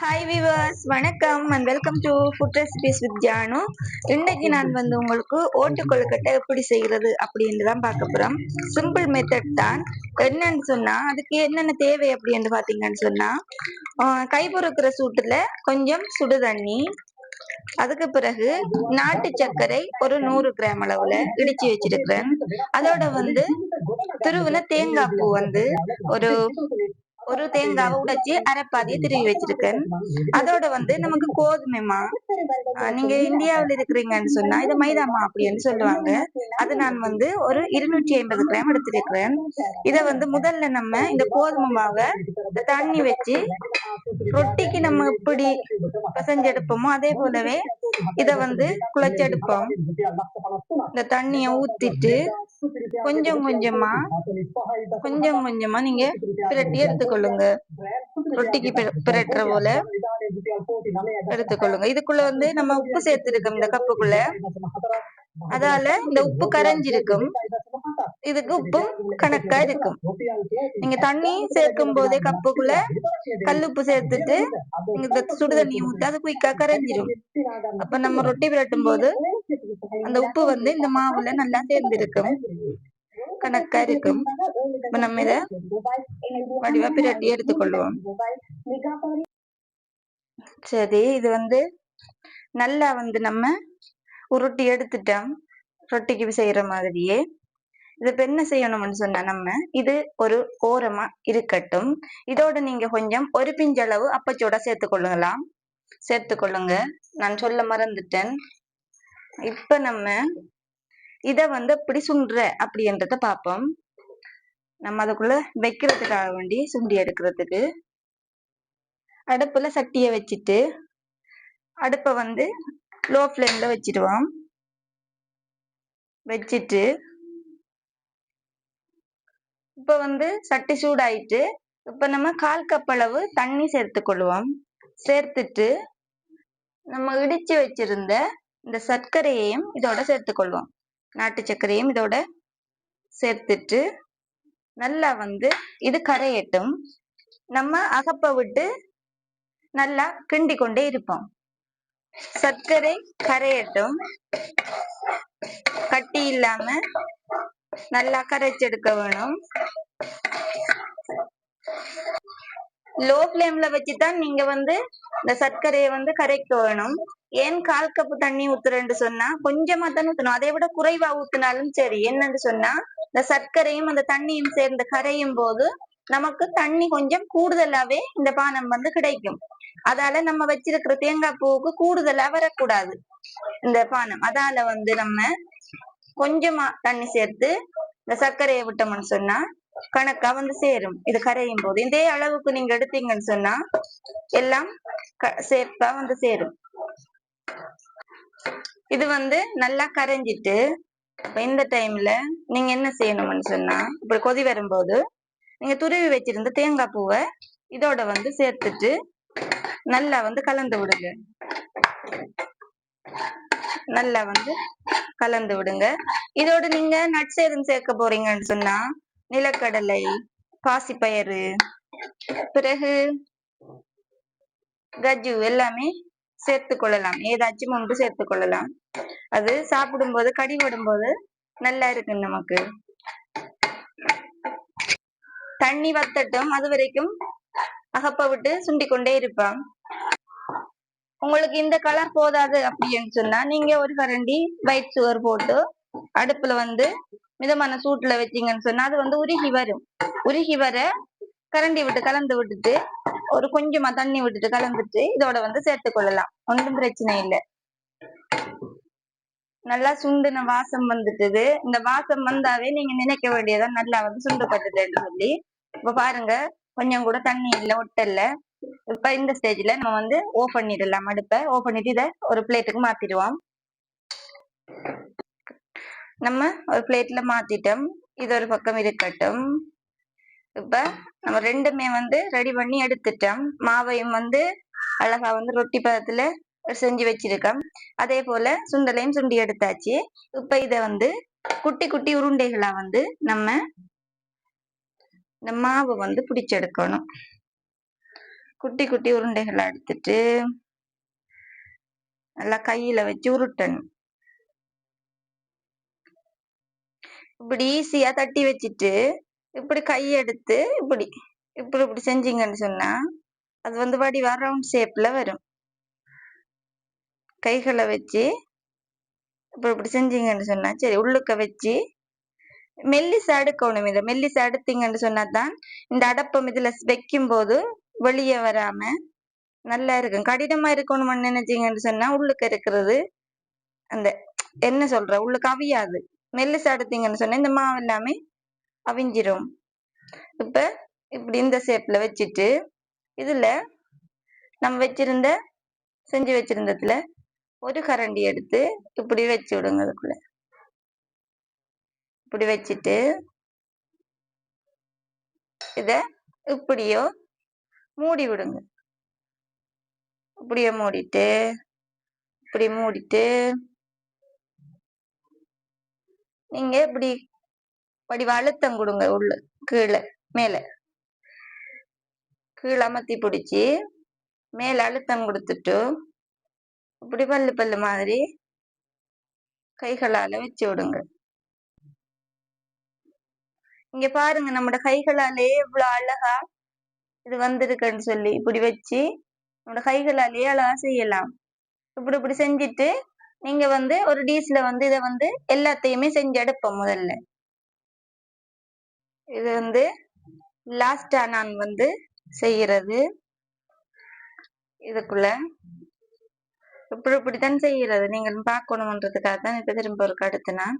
Hi viewers வணக்கம் and welcome to food recipes with Janu இன்னைக்கு நான் வந்து உங்களுக்கு ஓட்டு கொழுக்கட்டை எப்படி செய்கிறது அப்படின்னு தான் பார்க்க போகிறோம் சிம்பிள் மெத்தட் தான். என்னன்னு சொன்னால் அதுக்கு என்னென்ன தேவை அப்படின்னு பார்த்தீங்கன்னு சொன்னால் கை பொறுக்கிற சூட்டில் கொஞ்சம் சுடு தண்ணி அதுக்கு பிறகு நாட்டு சர்க்கரை ஒரு நூறு கிராம் அளவுல இடிச்சு வச்சிருக்கிறேன். அதோட வந்து துருவின தேங்காய் பூ வந்து ஒரு ஒரு தேங்காவை உடைச்சு அரைப்பாதியை திருவி வச்சிருக்கேன். அதோட வந்து நமக்கு கோதுமை மா நீங்க இந்தியாவில் இருக்கிறீங்கன்னு சொன்னா இது மைதாமா அப்படின்னு சொல்லுவாங்க. அது நான் வந்து ஒரு இருநூற்றி ஐம்பது கிராம் எடுத்திருக்கிறேன். இதை வந்து முதல்ல நம்ம இந்த கோதுமை மாவை தண்ணி வச்சு ரொட்டிக்கு நம்ம எப்படி பிசைஞ்செடுப்போமோ அதே போலவே இதை வந்து குழைச்செடுப்போம். இந்த தண்ணியை ஊத்திட்டு கொஞ்சம் கொஞ்சமா கொஞ்சம் கொஞ்சமா நீங்க பிரட்டி எடுத்துக்கொள்ளுங்க. ரொட்டிக்கு பிர- பிரட்டுற போல எடுத்துக்கொள்ளுங்க. இதுக்குள்ள வந்து நம்ம உப்பு சேர்த்திருக்கோம் இந்த கப்புக்குள்ள. அதால இந்த உப்பு கரைஞ்சிருக்கும். இதுக்கு உப்பும் கணக்கா இருக்கும். நீங்க தண்ணி சேர்க்கும் போதே கப்புக்குள்ள கல்லுப்பு சேர்த்துட்டு நீங்க இந்த சுடு தண்ணி ஊத்தி அது குயிக்கா கரைஞ்சிரும். அப்ப நம்ம ரொட்டி பிரட்டும் போது அந்த உப்பு வந்து இந்த மாவுல நல்லா சேர்ந்திருக்கும். கணக்கா இருக்கும். இப்ப நம்ம இத வடிவா பிரட்டி எடுத்துக்கொள்வோம். சரி இது வந்து நல்லா வந்து நம்ம உருட்டி எடுத்துட்டோம். ரொட்டிக்கு செய்யற மாதிரியே. இது இப்ப என்ன செய்யணும்னு சொன்னா நம்ம இது ஒரு ஓரமா இருக்கட்டும். இதோட நீங்க கொஞ்சம் ஒரு பிஞ்சளவு அப்பச்சோட சேர்த்து கொள்ளுங்க நான் சொல்ல மறந்துட்டேன். இப்ப நம்ம இத வந்து எப்படி சுண்டுற அப்படின்றத பார்ப்போம் நம்ம அதுக்குள்ள வைக்கிறதுக்காக வேண்டி சுண்டி எடுக்கிறதுக்கு. அடுப்புல சட்டிய வச்சுட்டு அடுப்பை வந்து லோ ஃப்ளேம்ல வச்சிடுவோம். வச்சுட்டு இப்ப வந்து சட்டி சூடாயிட்டு இப்ப நம்ம கால் கப் அளவு தண்ணி சேர்த்துக்கொள்வோம். சேர்த்துட்டு நம்ம இடிச்சு வச்சிருந்த இந்த சர்க்கரையையும் இதோட சேர்த்துக்கொள்வோம் நாட்டு சர்க்கரையும் இதோட சேர்த்துட்டு நல்லா வந்து இது கரையட்டும். நம்ம அகப்ப விட்டு நல்லா கிண்டி கொண்டே இருப்போம். சர்க்கரை கரையட்டும். கட்டி இல்லாம நல்லா கரைச்செடுக்க வேணும். லோ ஃப்ளேம்ல வச்சுதான் நீங்க வந்து இந்த சர்க்கரையை வந்து கரைக்க வேணும். ஏன் கால் கப்பு தண்ணி ஊத்துறேன்னு சொன்னா கொஞ்சமா தான் ஊத்தணும். அதை விட குறைவா ஊத்தினாலும் சரி. என்னன்னு சொன்னா இந்த சர்க்கரையும் அந்த தண்ணியும் சேர்ந்து கரையும் போது நமக்கு தண்ணி கொஞ்சம் கூடுதலாவே இந்த பானம் வந்து கிடைக்கும். அதால நம்ம வச்சிருக்கிற தேங்காய் பூவுக்கு கூடுதலா வரக்கூடாது இந்த பானம். அதால வந்து நம்ம கொஞ்சமா தண்ணி சேர்த்து இந்த சர்க்கரையை விட்டோம்னு சொன்னா கணக்கா வந்து சேரும். இது கரையும் போது. இதே அளவுக்கு நீங்க எடுத்தீங்கன்னு சொன்னா எல்லாம் சேர்ப்பா வந்து சேரும். இது வந்து நல்லா கரைஞ்சிட்டு இப்போ இந்த டைம்ல நீங்க என்ன செய்யணும்னு சொன்னா இப்படி கொதி வரும்போது நீங்க துருவி வச்சிருந்த தேங்காய் பூவை இதோட வந்து சேர்த்துட்டு நல்லா வந்து கலந்து விடுங்க. நல்லா வந்து கலந்து விடுங்க. இதோட நீங்க நட்ஸ் எதுவும் சேர்க்க போறீங்கன்னு சொன்னா நிலக்கடலை பாசிப்பயறு பிறகு கஜு எல்லாமே சேர்த்து கொள்ளலாம் ஏதாச்சும் ஒன்று சேர்த்து கொள்ளலாம் அது சாப்பிடும்போது கடிபடும் போது நல்லா இருக்கு நமக்கு. தண்ணி வத்தட்டும். அது வரைக்கும் அகப்ப விட்டு சுண்டி கொண்டே இருப்பான். உங்களுக்கு இந்த கலர் போதாது அப்படின்னு சொன்னா நீங்க ஒரு கரண்டி ஒயிட் சுகர் போட்டு அடுப்புல வந்து மிதமான சூட்டுல வச்சீங்கன்னு சொன்னா அது வந்து உருகி வரும். உருகி வர கரண்டி விட்டு கலந்து விட்டுட்டு ஒரு கொஞ்சமா தண்ணி விட்டுட்டு கலந்துட்டு இதோட வந்து சேர்த்து கொள்ளலாம். ஒன்றும் பிரச்சனை இல்லை. நல்லா சுண்டுன வாசம் வந்துட்டுது. இந்த வாசம் வந்தாவே நீங்க நினைக்க வேண்டியதா நல்லா வந்து சுண்டுபட்டுதுன்னு சொல்லி இப்ப பாருங்க கொஞ்சம் கூட தண்ணி இல்ல ஒட்டல்ல. இப்ப இந்த ஸ்டேஜ்ல நம்ம வந்து ஓஃப் பண்ணிடலாம் அடுப்பை. ஓஃப் பண்ணிட்டு இதை ஒரு பிளேட்டுக்கு மாத்திடுவோம். நம்ம ஒரு பிளேட்ல மாத்திட்டோம். இது ஒரு பக்கம் இருக்கட்டும். இப்ப நம்ம ரெண்டுமே வந்து ரெடி பண்ணி எடுத்துட்டோம். மாவையும் வந்து அழகா வந்து ரொட்டி பதத்துல செஞ்சு வச்சிருக்கோம். அதே போல சுண்டலையும் சுண்டி எடுத்தாச்சு. இப்ப இத வந்து குட்டி குட்டி உருண்டைகளா வந்து நம்ம இந்த மாவை வந்து பிடிச்செடுக்கணும். குட்டி குட்டி உருண்டைகளை எடுத்துட்டு நல்லா கையில வச்சு உருட்டணும். இப்படி ஈஸியா தட்டி வச்சுட்டு இப்படி கை எடுத்து இப்படி இப்படி இப்படி செஞ்சீங்கன்னு சொன்னா அது வந்து வடிவா ரவுண்ட் ஷேப்ல வரும். கைகளை வச்சு இப்படி இப்படி செஞ்சீங்கன்னு சொன்னா சரி உள்ளுக்க வச்சு மெல்லிசை அடுக்கணும் இதை. மெல்லிசை அடுத்தீங்கன்னு சொன்னாதான் இந்த அடப்பம் இதுல வைக்கும் போது வெளியே வராம நல்லா இருக்கும். கடினமா இருக்கணும்னு நினைச்சீங்கன்னு சொன்னா உள்ளுக்க இருக்கிறது அந்த என்ன சொல்ற உள்ளுக்கு அவியாது. மெல்லிசை அடுத்தீங்கன்னு சொன்னா இந்த மாவு எல்லாமே அவிஞ்சிரும். இப்ப இப்படி இந்த ஷேப்ல வச்சுட்டு இதுல நம்ம வச்சிருந்த செஞ்சு வச்சிருந்ததுல ஒரு கரண்டி எடுத்து இப்படி வச்சு விடுங்க அதுக்குள்ள. இப்படி வச்சுட்டு இத இப்படியோ மூடி விடுங்க. இப்படியோ மூடிட்டு இப்படி மூடிட்டு நீங்க இப்படி வடிவ அழுத்தம் கொடுங்க உள்ள கீழே மேல. கீழே அமர்த்தி பிடிச்சி மேல அழுத்தம் கொடுத்துட்டு இப்படி பல்லு பல்லு மாதிரி கைகளால வச்சு விடுங்க. இங்க பாருங்க நம்மட கைகளாலே இவ்வளவு அழகா இது வந்திருக்குன்னு சொல்லி இப்படி வச்சு நம்ம கைகளாலேயே அழகா செய்யலாம். இப்படி இப்படி செஞ்சுட்டு நீங்க வந்து ஒரு டீஸ்ல வந்து இதை வந்து எல்லாத்தையுமே செஞ்சு எடுப்போம் முதல்ல. இது வந்து லாஸ்ட்டாக நான் வந்து செய்கிறது இதுக்குள்ள. இப்படி இப்படித்தான் செய்கிறது நீங்கள் பார்க்கணுன்றதுக்காக தான் இப்போ திரும்ப ஒரு அடுத்துனா நான்.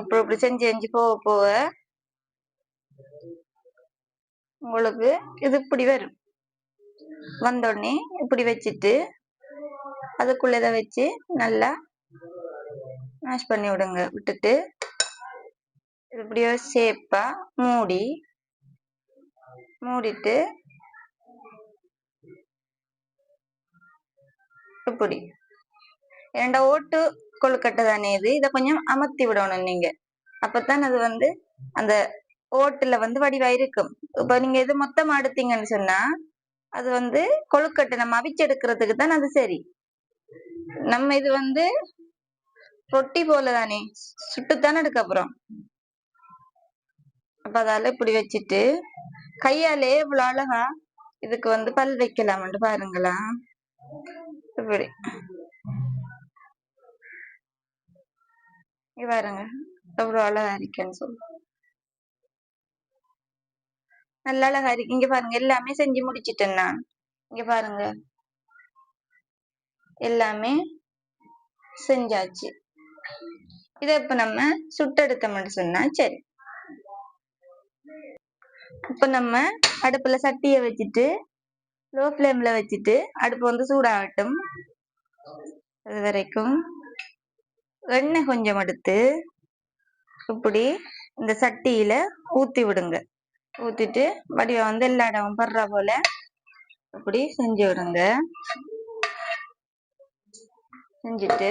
இப்படி செஞ்சு செஞ்சு போக போக உங்களுக்கு இது இப்படி வரும். வந்தோடனே இப்படி வச்சுட்டு அதுக்குள்ள இதை வச்சு நல்லா மேஷ் பண்ணி விடுங்க. விட்டுட்டு இப்படியோ சேப்பாக மூடி மூடிட்டு இப்படி ஏண்டா ஓட்டு கொழுக்கட்டை தானே இது? இதை கொஞ்சம் அமர்த்தி விடணும் நீங்க. அப்பதான் அது வந்து அந்த ஓட்டுல வந்து வடிவா இருக்கும் இப்ப நீங்க இது மொத்தமா எடுத்தீங்கன்னு சொன்னா அது வந்து கொழுக்கட்டை நம்ம அவிச்செடுக்கிறதுக்கு தான் அது சரி. நம்ம இது வந்து ரொட்டி போல தானே. சுட்டுத்தானே எடுக்க அப்புறம் அப்ப அதால இப்படி வச்சுட்டு கையாலே இவ்வளவு அழகா இதுக்கு வந்து பல் வைக்கலாம்ட்டு பாருங்களா. இப்படி. பாருங்க. எவ்வளவு அழகா இருக்கேன்னு சொல்லு. நல்ல அழகா இருக்கு. இங்க பாருங்க. எல்லாமே செஞ்சு முடிச்சிட்டேன் நான். இங்க பாருங்க. எல்லாமே செஞ்சாச்சு. இதை இப்ப நம்ம சுட்டெடுத்தோம்னு சொன்னா சரி. இப்போ நம்ம அடுப்பில் சட்டியை வச்சுட்டு லோ ஃப்ளேமில் வச்சுட்டு அடுப்பு வந்து சூடாகட்டும். அது வரைக்கும் எண்ணெய் கொஞ்சம் எடுத்து இப்படி இந்த சட்டியில் ஊற்றி விடுங்க. ஊற்றிட்டு வடிவம் வந்து எல்லா இடமும் படுற போல இப்படி செஞ்சு விடுங்க. செஞ்சுட்டு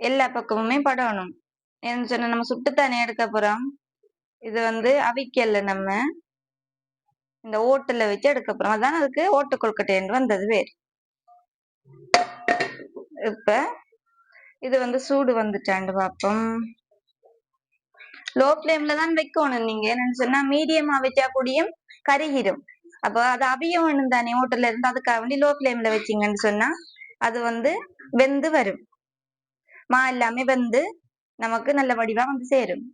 எல்லா பக்கமுமே படணும். ஏன்னு சொன்னா நம்ம சுட்டுத்தானே எடுக்க போறோம். இது வந்து அவிக்கல்ல நம்ம இந்த ஓட்டுல வச்சு எடுக்க போறோம். அதான் அதுக்கு ஓட்டு கொழுக்கட்டைன்னு வந்தது பேர் இப்ப இது வந்து சூடு வந்துட்டாண்டு பார்ப்போம் லோ ஃப்ளேம்ல தான் வைக்கணும் நீங்க. என்னன்னு சொன்னா மீடியமா வச்சா கூடியும் கருகிடும் அப்போ அது அவிய வேணும் தானே ஓட்டுல இருந்து அதுக்காக வேண்டி லோ ஃப்ளேம்ல வச்சிங்கன்னு சொன்னா அது வந்து வெந்து வரும். மா எல்லாமே வெந்து நமக்கு நல்ல வடிவா வந்து சேரும்.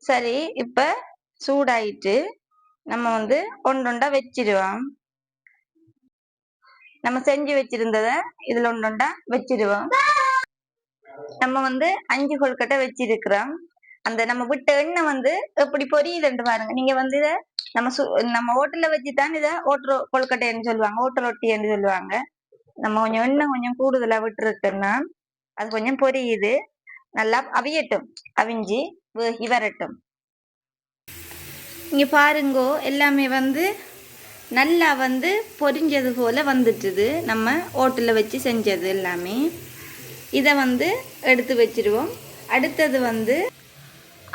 சரி இப்ப சூடாயிட்டு நம்ம வந்து ஒன்றொண்டா வச்சிருவோம் நம்ம செஞ்சு வச்சிருந்தத இதுல ஒன்றொண்டா வச்சிருவோம் நம்ம வந்து அஞ்சு கொழுக்கட்டை வச்சிருக்கிறோம். அந்த நம்ம விட்ட எண்ணெய் வந்து எப்படி பொரியுதுன்ட்டு பாருங்க. நீங்க வந்து இத நம்ம சு நம்ம ஹோட்டல்ல வச்சுதான் இத ஓட்டர் கொழுக்கட்டைன்னு சொல்லுவாங்க. ஓட்டர் ரொட்டின்னு சொல்லுவாங்க. நம்ம கொஞ்சம் எண்ணெய் கொஞ்சம் கூடுதலா விட்டுருக்குன்னா அது கொஞ்சம் பொரியுது. நல்லா அவியட்டும். அவிஞ்சு வேகி வரட்டும் இங்கே பாருங்கோ எல்லாமே வந்து நல்லா வந்து பொரிஞ்சது போல் வந்துட்டுது. நம்ம ஓட்டில் வச்சு செஞ்சது எல்லாமே. இதை வந்து எடுத்து வச்சிருவோம். அடுத்தது வந்து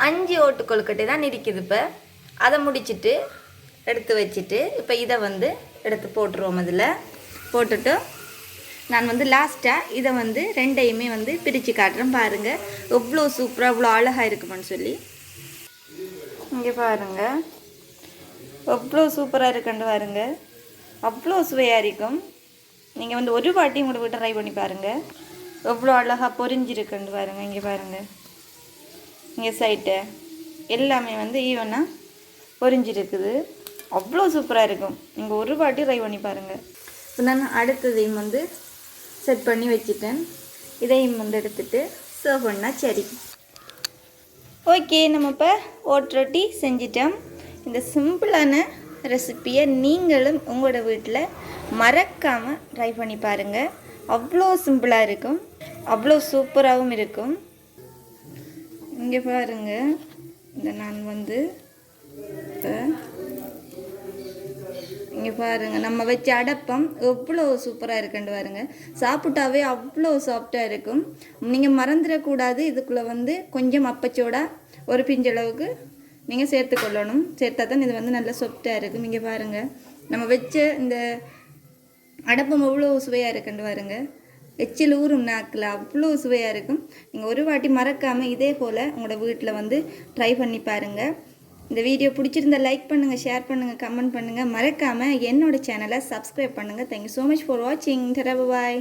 அஞ்சு ஓட்டு கொழுக்கட்டை தான் இருக்குது இப்போ. அதை முடிச்சுட்டு எடுத்து வச்சுட்டு இப்போ இதை வந்து எடுத்து போட்டுருவோம் அதில். போட்டுட்டு நான் வந்து லாஸ்ட்டாக இதை வந்து ரெண்டையுமே வந்து பிரித்து காட்டுறேன். பாருங்கள் எவ்வளோ சூப்பராக அவ்வளோ அழகாக இருக்குமென்னு சொல்லி. இங்கே பாருங்கள் எவ்வளோ சூப்பராக இருக்குன்னு பாருங்கள் அவ்வளோ சுவையாக இருக்கும். நீங்கள் வந்து ஒரு வாட்டி உங்களோட ட்ரை பண்ணி பாருங்கள் எவ்வளோ அழகாக பொரிஞ்சிருக்குன்னு பாருங்கள் இங்கே பாருங்கள் இங்கே சைட்டை எல்லாமே வந்து ஈவனாக பொரிஞ்சிருக்குது. அவ்வளோ சூப்பராக இருக்கும். நீங்கள் ஒரு வாட்டி ட்ரை பண்ணி பாருங்கள் இப்போ நான் அடுத்ததையும் வந்து செட் பண்ணி வச்சுட்டேன். இதையும் வந்து எடுத்துட்டு சர்வ் பண்ணால் சரி. ஓகே நம்ம இப்போ ஓட் ரொட்டி செஞ்சிட்டோம். இந்த சிம்பிளான ரெசிப்பியை நீங்களும் உங்களோட வீட்டில் மறக்காமல் ட்ரை பண்ணி பாருங்கள் அவ்வளோ சிம்பிளாக இருக்கும். அவ்வளோ சூப்பராகவும் இருக்கும். இங்கே பாருங்கள் இந்த நான் வந்து இங்கே பாருங்கள் நம்ம வச்ச அடப்பம் எவ்வளோ சூப்பராக இருக்குன்னு பாருங்கள் சாப்பிட்டாவே அவ்வளோ சாஃப்டாக இருக்கும். நீங்கள் மறந்துடக்கூடாது இதுக்குள்ளே வந்து கொஞ்சம் அப்பச்சோட ஒரு பிஞ்சளவுக்கு நீங்கள் சேர்த்து கொள்ளணும். சேர்த்தா தான் இது வந்து நல்லா சாஃப்டாக இருக்கும். இங்கே பாருங்கள் நம்ம வச்ச இந்த அடப்பம் எவ்வளோ சுவையாக இருக்குன்னு பாருங்கள் எச்சில் ஊறும் நாக்கில் அவ்வளோ சுவையாக இருக்கும். நீங்கள் ஒரு வாட்டி மறக்காமல் இதே போல் உங்களோட வீட்டில் வந்து ட்ரை பண்ணி பாருங்கள் இந்த வீடியோ பிடிச்சிருந்தா லைக் பண்ணுங்கள் ஷேர் பண்ணுங்கள் கமெண்ட் பண்ணுங்கள் மறக்காமல் என்னோட சேனலை சப்ஸ்கிரைப் பண்ணுங்கள் தேங்க்யூ ஸோ மச் ஃபார் வாட்சிங் தரவு பாய்